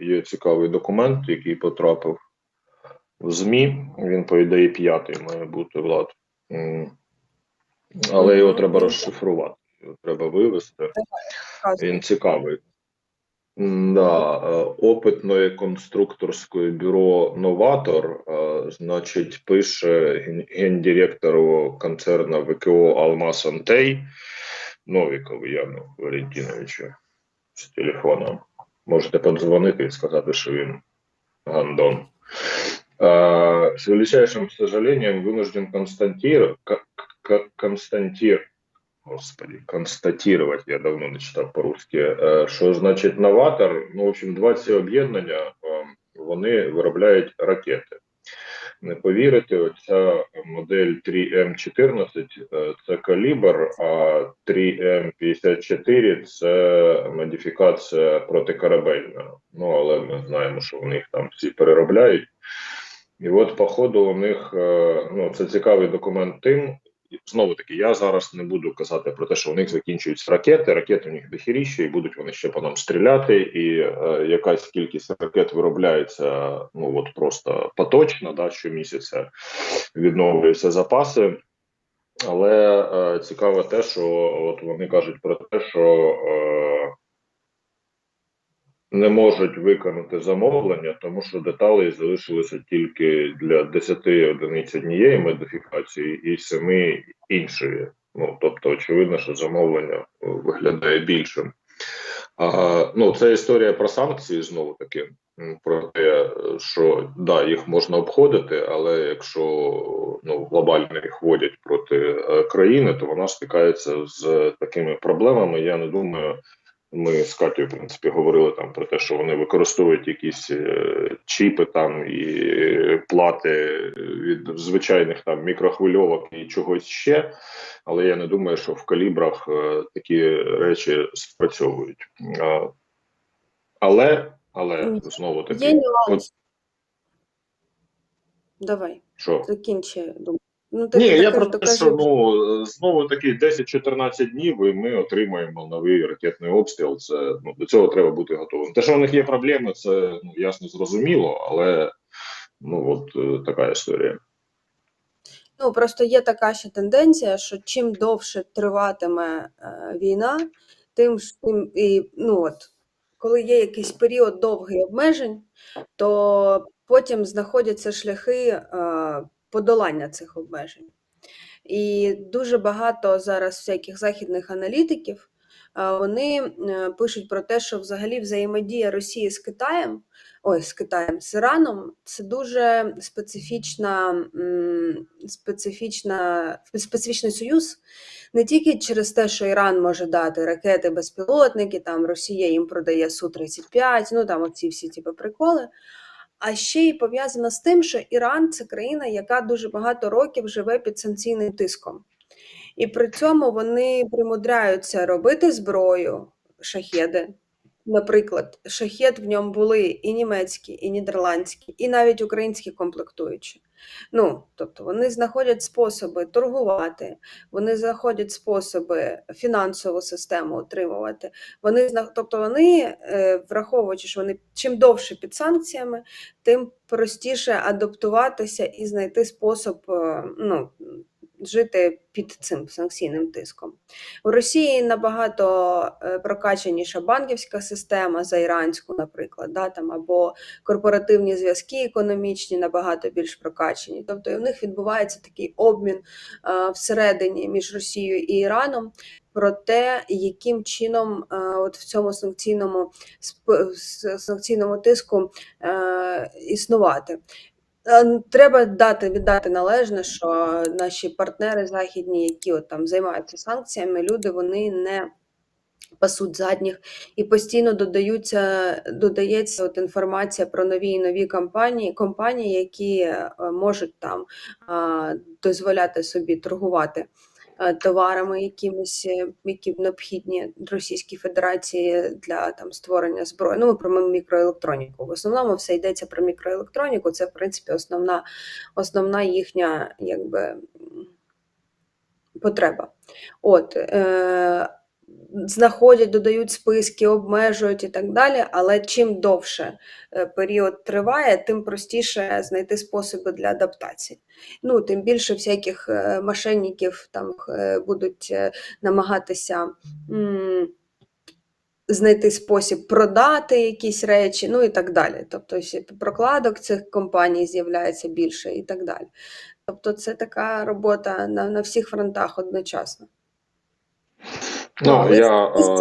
є цікавий документ, який потрапив в ЗМІ. Він, по ідеї, п'ятий має бути влад. Але його треба розшифрувати, його треба вивести. Він цікавий. Да, е, опитне конструкторське бюро Новатор, е, значить, пише ген- гендиректору концерну ВКО Алмаз Антей Новікову Яну Валентиновичу з телефоном. Можете подзвонити і сказати, що він гандон. З величайшим сожалением вынужден констатировать, константир, господи, констатировать, я давно не читав по-русски, що значить новатор, ну, в общем, два ці об'єднання, вони виробляють ракети. Не повірите, оця модель 3М14 е, це калібр, а 3М54 це модифікація протикорабельна. Ну, але ми знаємо, що в них там всі переробляють. І от, походу, у них е, ну, це цікавий документ тим. Знову таки, я зараз не буду казати про те, що у них закінчуються ракети. Ракети у них дохіріще, і будуть вони ще по нам стріляти. І е, якась кількість ракет виробляється ну от просто поточно, да, щомісяця відновлюються запаси. Але е, цікаво те, що от вони кажуть про те, що е, не можуть виконати замовлення, тому що деталей залишилося тільки для 10 одиниць однієї модифікації і 7 іншої. Ну тобто, очевидно, що замовлення е, виглядає більшим. А, ну, це історія про санкції знову таки. Про те, що да, їх можна обходити, але якщо ну глобально їх вводять проти е, країни, то вона стикається з такими проблемами. Я не думаю, ми з Катю, в принципі, говорили там про те, що вони використовують якісь е, чіпи там і плати від звичайних там мікрохвильовок і чогось ще. Але я не думаю, що в калібрах е, такі речі спрацьовують. Але, але знову Є таки, нюанс. от Давай, що закінчи думку. Ну, ти Ні, так я про те, що ну знову таки 10-14 днів, і ми отримаємо новий ракетний обстріл. Це ну до цього треба бути готовим. Те, що у них є проблеми, це ну ясно зрозуміло, але ну от е, така історія. Ну, просто є така ще тенденція, що чим довше триватиме е, війна, тим, тим і ну от, коли є якийсь період довгий обмежень, то потім знаходяться шляхи е, подолання цих обмежень. І дуже багато зараз всяких західних аналітиків вони е, пишуть про те, що взагалі взаємодія Росії з Китаєм, ой, з Китаєм, з Іраном, це дуже специфічна, специфічна, специфічний союз, не тільки через те, що Іран може дати ракети, безпілотники, там Росія їм продає Су-35, ну там оці всі типу, приколи. А ще й пов'язана з тим, що Іран це країна, яка дуже багато років живе під санкційним тиском. І при цьому вони примудряються робити зброю, шахеди. Наприклад, шахет в ньому були і німецькі, і нідерландські, і навіть українські комплектуючі. Ну, тобто вони знаходять способи торгувати, вони знаходять способи фінансову систему отримувати. Вони тобто вони, е, враховуючи, що вони чим довше під санкціями, тим простіше адаптуватися і знайти спосіб е, ну, жити під цим санкційним тиском. У Росії набагато е, прокачаніша банківська система за іранську, наприклад, да, там, або корпоративні зв'язки економічні набагато більш прокачані. Тобто в них відбувається такий обмін е, всередині між Росією і Іраном про те, яким чином е, от в цьому санкційному санкційному тиску існувати. Е, Треба дати віддати належне, що наші партнери західні, які от там займаються санкціями, люди вони не пасуть задніх. І постійно додаються, додається от інформація про нові і нові компанії, компанії, які е, можуть там дозволяти собі торгувати товарами якимись, е, які необхідні Російській Федерації для там створення зброї. Ну, ми про мікроелектроніку. В основному все йдеться про мікроелектроніку. Це в принципі основна, основна їхня якби потреба. От е, знаходять, додають списки, обмежують і так далі. Але чим довше е, період триває, тим простіше знайти способи для адаптації. Ну, тим більше всяких е, мошенників там е, будуть намагатися. Знайти спосіб продати якісь речі, ну і так далі. Тобто прокладок цих компаній з'являється більше і так далі. Тобто, це така робота на, на всіх фронтах одночасно. Ну, але я з- е,